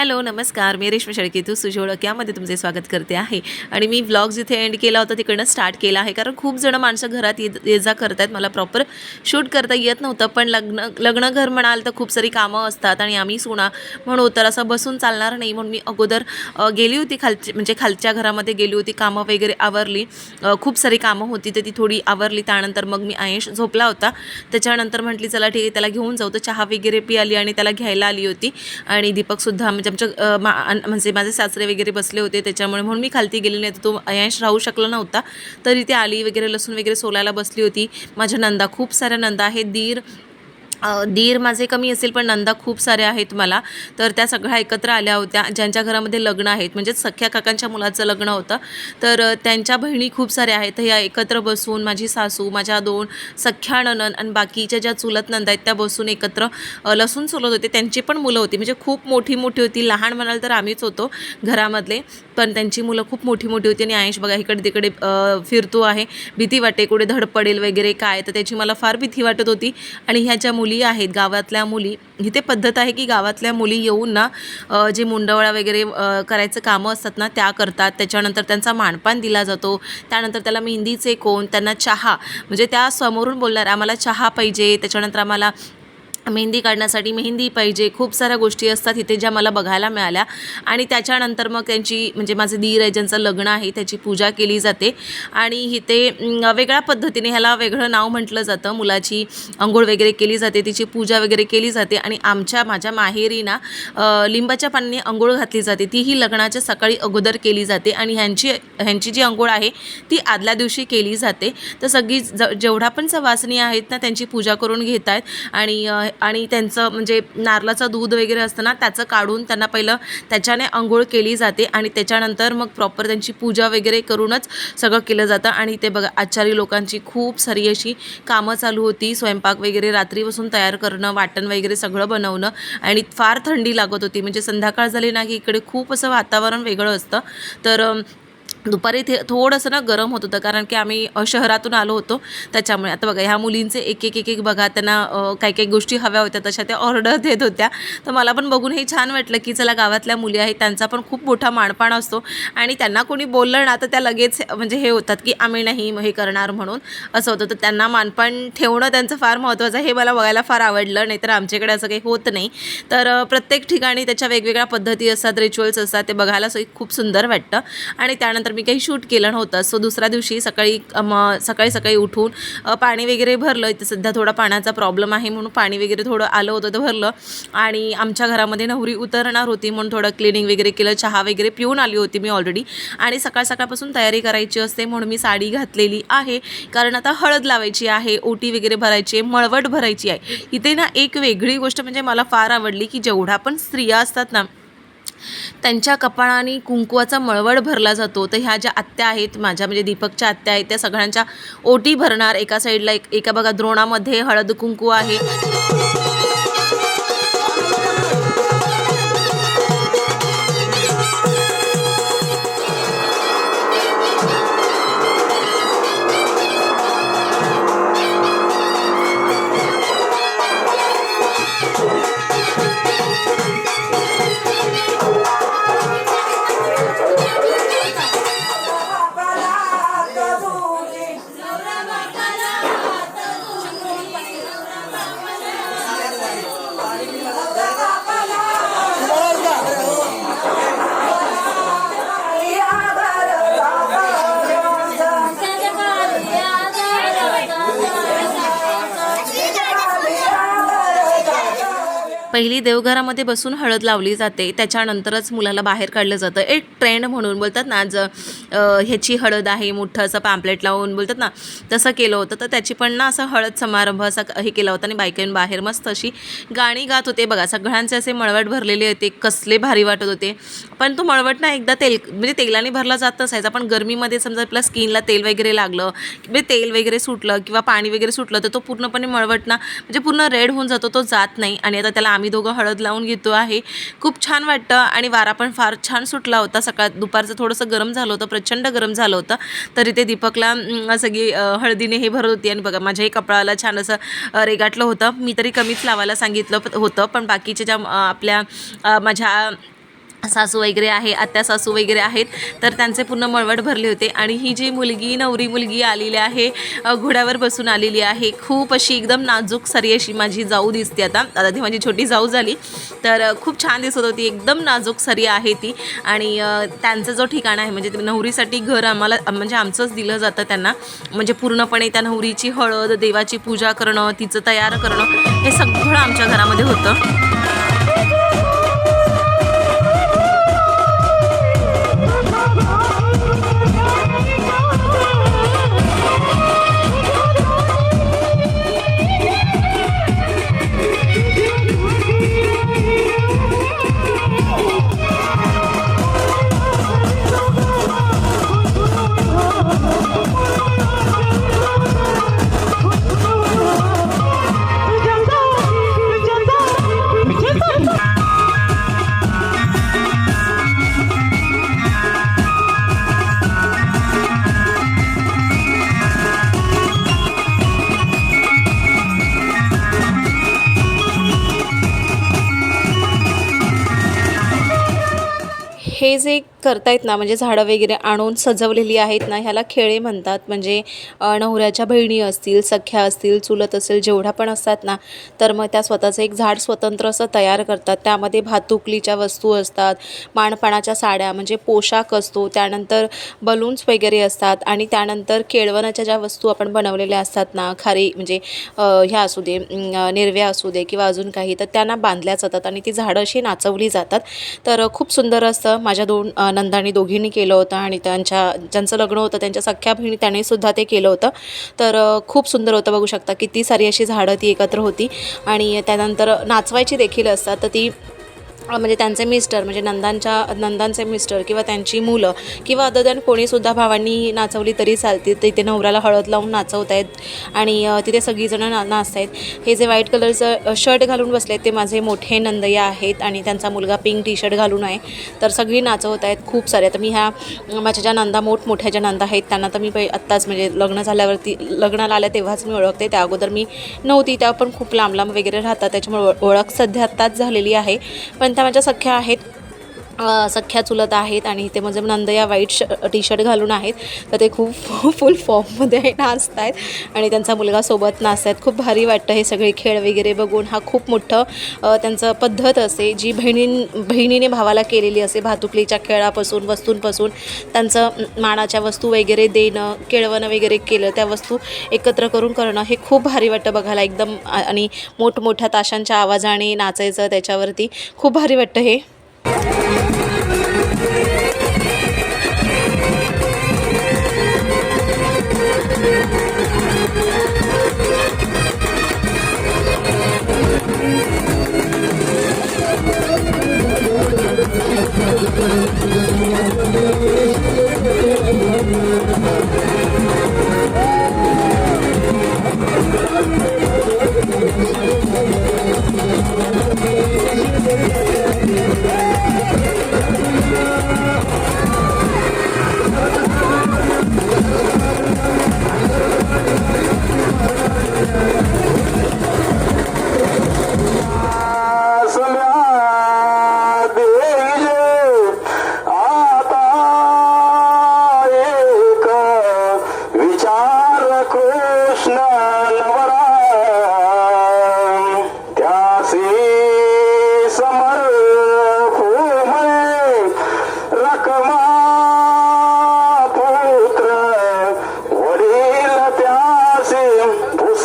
Hello नमस्कार. मी रेश्मा शेळके तू सुजोळक यामध्ये तुमचे स्वागत करते आहे. आणि मी व्लॉग जिथे एंड केला होता तिकडनं स्टार्ट केला आहे. कारण खूप जण माणसं घरात ये जा करत आहेत मला प्रॉपर शूट करता येत नव्हतं. पण लग्न लग्न घर म्हणाल तर खूप सारी कामं असतात. आणि आम्ही सुना म्हणू तर असं बसून चालणार नाही म्हणून मी अगोदर गेली होती खालची म्हणजे खालच्या घरामध्ये गेली होती. कामं वगैरे आवरली. खूप सारी कामं होती. तर ती थोडी आवरली. त्यानंतर मग मी आयश झोपला होता. त्याच्यानंतर म्हटली चला ठीक आहे त्याला घेऊन जाऊ. तर चहा वगैरे पी आली आणि त्याला घ्यायला आली होती. आणि दीपकसुद्धा म्हणजे आमच्या मा म्हणजे माझे सासरे वगैरे बसले होते त्याच्यामुळे म्हणून मी खालती गेले नाही. तर तो अयांश राहू शकला नव्हता. तरी ते आली वगैरे लसूण वगैरे सोलायला बसली होती. माझ्या नंदा खूप साऱ्या नंदा आहेत. दीर दीर माझे कमी असेल पण नंदा खूप साऱ्या आहेत मला. तर त्या सगळ्या एकत्र आल्या होत्या. ज्यांच्या घरामध्ये लग्न आहेत म्हणजे सख्या काकांच्या मुलाचं लग्न होतं. तर त्यांच्या बहिणी खूप साऱ्या आहेत. तर ह्या एकत्र बसून माझी सासू माझ्या दोन सख्या ननन आणि बाकीच्या ज्या चुलत नंदा आहेत त्या बसून एकत्र लसूण चुलत होते. त्यांची पण मुलं होती. म्हणजे खूप मोठी मोठी होती. लहान म्हणाल तर आम्हीच होतो घरामधले. पण त्यांची मुलं खूप मोठी मोठी होती आणि आयुष बघा इकडे तिकडे फिरतो आहे. भीती वाटते कुठे धड पडेल वगैरे काय? तर त्याची मला फार भीती वाटत होती. आणि ह्या ज्या मुली आहेत गावातल्या मुली. इथे पद्धत आहे की गावातल्या मुली येऊन ना जे मुंडवळा वगैरे करायचं कामं असतात ना त्या करतात. त्याच्यानंतर त्यांचा मानपान दिला जातो. त्यानंतर त्याला मेहंदीचे कोण त्यांना चहा म्हणजे त्या समोरून बोलणार आम्हाला चहा पाहिजे. त्याच्यानंतर आम्हाला मेहंदी काढण्यासाठी मेहंदी पाहिजे खूप साऱ्या गोष्टी असतात इथे ज्या मला बघायला मिळाल्या. आणि त्याच्यानंतर मग त्यांची म्हणजे माझे दीर आहे ज्यांचं लग्न आहे त्याची पूजा केली जाते. आणि इथे वेगळ्या पद्धतीने ह्याला वेगळं नाव म्हटलं जातं. मुलाची अंघोळ वगैरे केली जाते तिची पूजा वगैरे केली जाते. आणि आमच्या माझ्या माहेरीना लिंबाच्या पाण्याने आंघोळ घातली जाते. ती ही लग्नाच्या सकाळी अगोदर केली जाते. आणि ह्यांची ह्यांची जी आंघोळ आहे ती आदल्या दिवशी केली जाते. तर सगळी ज जेवढा पण सवासनी आहेत ना त्यांची पूजा करून घेत आहेत आणि आणि त्यांचं म्हणजे नारळाचं दूध वगैरे असतं ना त्याचं काढून त्यांना पहिलं त्याच्याने आंघोळ केली जाते आणि त्याच्यानंतर मग प्रॉपर त्यांची पूजा वगैरे करूनच सगळं केलं जातं. आणि ते बघा आचारी लोकांची खूप सारी अशी कामं चालू होती. स्वयंपाक वगैरे रात्रीपासून तयार करणं वाटण वगैरे सगळं बनवणं आणि फार थंडी लागत होती. म्हणजे संध्याकाळ झाली ना की इकडे खूप असं वातावरण वेगळं असतं. तर दुपारी ते थोडंसं ना गरम होत होतं कारण की आम्ही शहरातून आलो होतो त्याच्यामुळे. आता बघा ह्या मुलींचे एक एक एक एक बघा त्यांना काही काही गोष्टी हव्या होत्या तशा त्या ऑर्डर देत होत्या. तर मला पण बघून हे छान वाटलं की चला गावातल्या मुली आहेत त्यांचा पण खूप मोठा माणपाण असतो. आणि त्यांना कोणी बोललं ना तर त्या लगेच म्हणजे हे होतात की आम्ही नाही हे करणार म्हणून. असं होतं. तर त्यांना मानपान ठेवणं त्यांचं फार महत्त्वाचं आहे. हे मला बघायला फार आवडलं. नाहीतर आमच्याकडे असं काही होत नाही. तर प्रत्येक ठिकाणी त्याच्या वेगवेगळ्या पद्धती असतात रिच्युअल्स असतात ते बघायला खूप सुंदर वाटतं. आणि त्यानंतर तर मी काही शूट केलं नव्हतं. सो दुसऱ्या दिवशी सकाळी म सकाळी सकाळी उठून पाणी वगैरे भरलं इथं सध्या थोडा पाण्याचा प्रॉब्लेम आहे म्हणून पाणी वगैरे थोडं आलं होतं तर भरलं. आणि आमच्या घरामध्ये नवरी उतरणार होती म्हणून थोडं क्लिनिंग वगैरे केलं. चहा वगैरे पिऊन आली होती मी ऑलरेडी आणि सकाळ सकाळपासून तयारी करायची असते म्हणून मी साडी घातलेली आहे. कारण आता हळद लावायची आहे ओटी वगैरे भरायची आहे मळवट भरायची आहे. इथे ना एक वेगळी गोष्ट म्हणजे मला फार आवडली की जेवढ्या पण स्त्रिया असतात ना त्यांच्या कपाळाने कुंकवाचा मळवड भरला जातो. तर ह्या ज्या आत्या आहेत माझ्या म्हणजे दीपकच्या आत्या आहेत त्या सगळ्यांच्या ओटी भरणार. एका साईडला एक एका बघा द्रोणामध्ये हळद कुंकू आहे. पहिली देवघरामध्ये बसून हळद लावली जाते. त्याच्यानंतरच मुलाला बाहेर काढलं जातं. एक ट्रेंड म्हणून बोलतात ना ज ह्याची हळद आहे मोठं असं पॅम्पलेट लावून बोलतात ना तसं केलं होतं. तर त्याची पण ना असं हळद समारंभ असा क- हे केला होता आणि बायकांनी बाहेर मस्त अशी गाणी गात होते. बघा सगळ्यांचे असे मळवट भरलेले होते कसले भारी वाटत होते. पण तो मळवट ना एकदा तेल म्हणजे तेलाने भरला जात असायचा. पण गरमीमध्ये समजा आपल्या स्किनला तेल वगैरे लागलं म्हणजे तेल वगैरे सुटलं किंवा पाणी वगैरे सुटलं तर तो पूर्णपणे मळवट ना म्हणजे पूर्ण रेड होऊन जातो तो जात नाही. आणि आता त्याला आम्ही दोघं हळद लावून घेतो आहे. खूप छान वाटतं आणि वारा पण फार छान सुटला होता. सकाळ दुपारचं थोडंसं गरम झालं होतं प्रचंड गरम झालं होतं. तरी ते दीपकला सगळी हळदीने हे भरत होती. आणि बघा माझ्याही कपाळाला छान असं रेगाटलं होतं. मी तरी कमीच लावायला सांगितलं होतं पण बाकीच्या ज्या आपल्या माझ्या सासू वगैरे आहे आत्या सासू वगैरे आहेत तर त्यांचे पूर्ण मळवट भरले होते. आणि ही जी मुलगी नवरी मुलगी आलेली आहे घोड्यावर बसून आलेली आहे खूप अशी एकदम नाजूक सारी अशी माझी जाऊ दिसते आता. आता ती माझी छोटी जाऊ झाली तर खूप छान दिसत होती एकदम नाजूक सारी आहे ती. आणि त्यांचं जो ठिकाण आहे म्हणजे ते नवरीसाठी घर आम्हाला म्हणजे आमचंच दिलं जातं त्यांना. म्हणजे पूर्णपणे त्या नवरीची हळद देवाची पूजा करणं तिचं तयार करणं हे सगळं आमच्या घरामध्ये होतं. हे जे करतायत ना म्हणजे झाडं वगैरे आणून सजवलेली आहेत ना ह्याला खेळे म्हणतात. म्हणजे नवऱ्याच्या बहिणी असतील सख्या असतील चुलत असेल जेवढ्या पण असतात ना तर मग त्या स्वतःचं एक झाड स्वतंत्र असं तयार करतात. त्यामध्ये भातुकलीच्या वस्तू असतात माणपाणाच्या साड्या म्हणजे पोशाख असतो त्यानंतर बलून्स वगैरे असतात आणि त्यानंतर केळवणाच्या ज्या वस्तू आपण बनवलेल्या असतात ना खारी म्हणजे ह्या असू दे निर्व्या असू दे किंवा अजून काही तर त्यांना बांधल्या जातात आणि ती झाडं अशी नाचवली जातात. तर खूप सुंदर असतं माझ्या दोन नंदानी दोघींनी केलं होतं आणि त्यांच्या ज्यांचं लग्न होतं त्यांच्या सख्या बहिणी त्याने सुद्धा ते केलं होतं. तर खूप सुंदर होतं बघू शकता किती सारी अशी झाडं ती एकत्र होती. आणि त्यानंतर नाचवायची देखील असतात तर ती म्हणजे त्यांचे मिस्टर म्हणजे नंदांच्या नंदांचे मिस्टर किंवा त्यांची मुलं किंवा अदर दॅन कोणीसुद्धा भावांनी नाचवली तरी चालते. तिथे नवऱ्याला हळद लावून नाचवत आहेत आणि तिथे सगळीजणं ना नाचत आहेत. हे जे व्हाईट कलरचं शर्ट घालून बसले आहेत ते माझे मोठे नंदया आहेत आणि त्यांचा मुलगा पिंक टी शर्ट घालून आहे. तर सगळी नाचवत आहेत खूप सारे. तर मी ह्या माझ्या ज्या नंदा मोठमोठ्या ज्या नंदा आहेत त्यांना तर मी पै आत्ताच म्हणजे लग्न झाल्यावरती लग्नाला आल्या तेव्हाच मी ओळखते. त्या अगोदर मी नव्हती त्या पण खूप लांब लांब वगैरे राहतात. त्याच्यामुळे ओळख सध्या आत्ताच झालेली आहे. पण त्या माझ्या सख्या आहेत. सख्या चुलत आहेत आणि ते माझे नंदया व्हाईट श टी शर्ट घालून आहेत. तर ते खूप फुल फॉर्ममध्ये नाचत आहेत आणि त्यांचा मुलगा सोबत नाचत आहेत खूप भारी वाटतं हे सगळे खेळ वगैरे बघून. हा खूप मोठं त्यांचं पद्धत असे जी बहिणीं बहिणीने भावाला केलेली असे भातुकलीच्या खेळापासून वस्तूंपासून त्यांचं मानाच्या वस्तू वगैरे देणं केळवणं वगैरे केलं त्या वस्तू एकत्र करून करणं हे खूप भारी वाटतं बघायला. एकदम आणि मोठमोठ्या ताशांच्या आवाजाने नाचायचं त्याच्यावरती. खूप भारी वाटतं हे.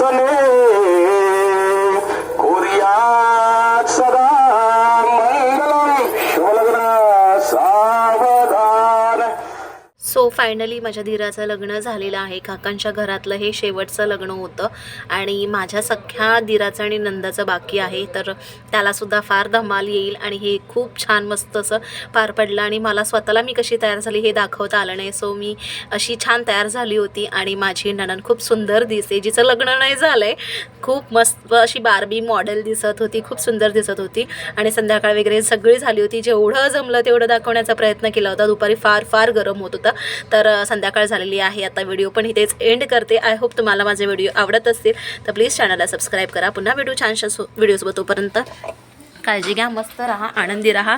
Cuando फायनली माझ्या धीराचं लग्न झालेलं आहे. काकांच्या घरातलं हे शेवटचं लग्न होतं आणि माझ्या सख्या धीराचं आणि नंदाचं बाकी आहे. तर त्यालासुद्धा फार धमाल येईल आणि हे खूप छान मस्त असं पार पडलं आणि मला स्वतःला मी कशी तयार झाली हे दाखवता आलं नाही. सो मी अशी छान तयार झाली होती आणि माझी नणन खूप सुंदर दिसते. जिचं लग्न नाही झालं आहे खूप मस्त अशी बारबी मॉडेल दिसत होती खूप सुंदर दिसत होती आणि संध्याकाळ वगैरे सगळी झाली होती. जेवढं जमलं तेवढं दाखवण्याचा प्रयत्न केला होता. दुपारी फार फार गरम होत होता. तर संध्याकाळ झालेली आहे. आता व्हिडिओ पण इथेच एंड करते. आय होप तुम्हाला माझे व्हिडिओ आवडत असतील. तर प्लीज चॅनलला सबस्क्राईब करा. पुन्हा व्हिडिओ छानशा सो व्हिडिओसोबत तोपर्यंत काळजी घ्या मस्त राहा आनंदी राहा.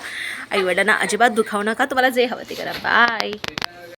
आईवडिलांना अजिबात दुखावू नका. तुम्हाला जे हवं ते करा. बाय